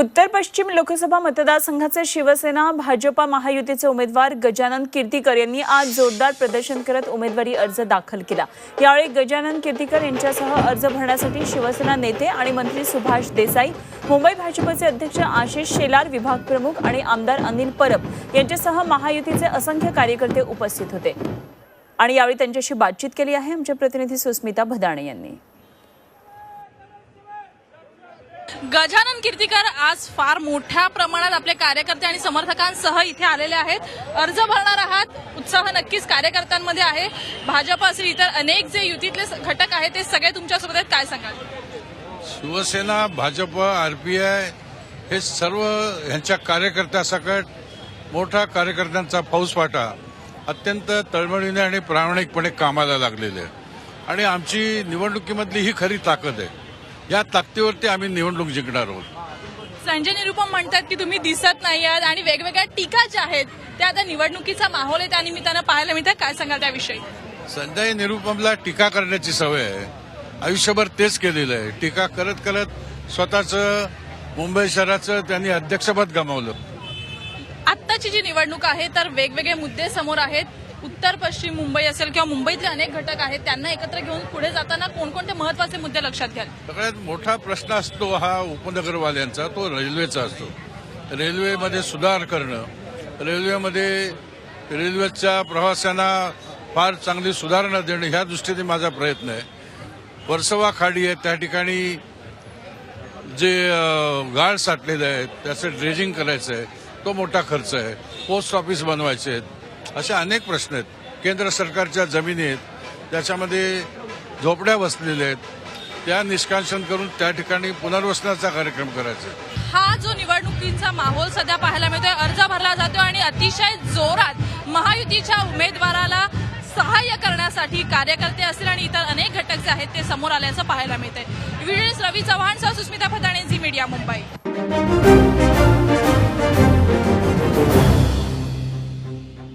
उत्तर पश्चिम लोकसभा मतदारसंघाचे शिवसेना भाजपा महायुतीचे उमेदवार गजानन कीर्तीकर यांनी आज जोरदार प्रदर्शन करत उमेदवारी अर्ज दाखल केला. यावेळी गजानन कीर्तीकर यांच्यासह अर्ज भरण्यासाठी शिवसेना नेते आणि मंत्री सुभाष देसाई मुंबई भाजपचे अध्यक्ष आशिष शेलार विभाग प्रमुख आणि आमदार अनिल परब यांच्यासह महायुतीचे असंख्य कार्यकर्ते उपस्थित होते. आणि यावेळी त्यांच्याशी बातचीत केली आहे आमच्या प्रतिनिधी सुस्मिता भदाणे यांनी. गजानन कीर्तीकर आज फार मोठ्या प्रमाणात आपले कार्यकर्ते आणि समर्थकांसह इथे आलेले आहेत. अर्ज भरणार आहात. उत्साह नक्कीच कार्यकर्त्यांमध्ये आहे. भाजप असेल इतर अनेक जे युतीतले घटक आहेत ते सगळे तुमच्यासोबत आहेत. काय सांगाल? शिवसेना भाजप आरपीआय हे सर्व ह्यांच्या कार्यकर्त्यासकट मोठा कार्यकर्त्यांचा फौजफाटा अत्यंत तळमळीने आणि प्रामाणिकपणे कामाला लागलेले. आणि आमची निवडणुकीमधली ही खरी ताकद आहे. या ताकदीवरती आम्ही निवडणूक जिंकणार आहोत. संजय निरुपम म्हणतात की तुम्ही दिसत नाही आहात आणि वेगवेगळ्या टीका ज्या आहेत त्या आता निवडणुकीचा माहोल आहे त्या निमित्तानं पाहायला मिळतात काय सांगाल त्याविषयी? संजय निरुपमला टीका करण्याची सवय आहे. आयुष्यभर तेच केलेलं आहे. टीका करत करत स्वतःचं मुंबई शहराचं त्यांनी अध्यक्षपद गमावलं. आत्ताची जी निवडणूक आहे तर वेगवेगळे मुद्दे समोर आहेत. उत्तर पश्चिम मुंबई असेल किंवा मुंबईतले अनेक घटक आहेत त्यांना एकत्र घेऊन पुढे जाताना कोणकोणते महत्त्वाचे मुद्दे लक्षात घ्याल? सगळ्यात मोठा प्रश्न असतो हा उपनगरवाल्यांचा तो रेल्वेचा असतो. रेल्वेमध्ये सुधार करणं रेल्वेमध्ये रेल्वेच्या प्रवाशांना फार चांगली सुधारणा देणं ह्या दृष्टीने माझा प्रयत्न आहे. वर्सवा खाडी आहे त्या ठिकाणी जे गाळ साठलेले आहेत त्याचं ड्रेजिंग करायचं आहे तो मोठा खर्च आहे. पोस्ट ऑफिस बनवायचे आहेत. असे अनेक प्रश्न आहेत. केंद्र सरकारच्या जमिनी आहेत. त्याच्यामध्ये झोपड्या बसलेल्या आहेत. त्या निष्कासन करून त्या ठिकाणी पुनर्वसनाचा कार्यक्रम करायचा हा जो निवडणुकींचा माहोल सध्या पाहायला मिळतोय अर्ज भरला जातो आणि अतिशय जोरात महायुतीच्या उमेदवाराला सहाय्य करण्यासाठी कार्यकर्ते असतील आणि इतर अनेक घटक जे आहेत ते समोर आल्याचं पाहायला मिळतंय. व्हिडिओ रवी चव्हाण सह सुस्मिता फताणे झी मीडिया मुंबई.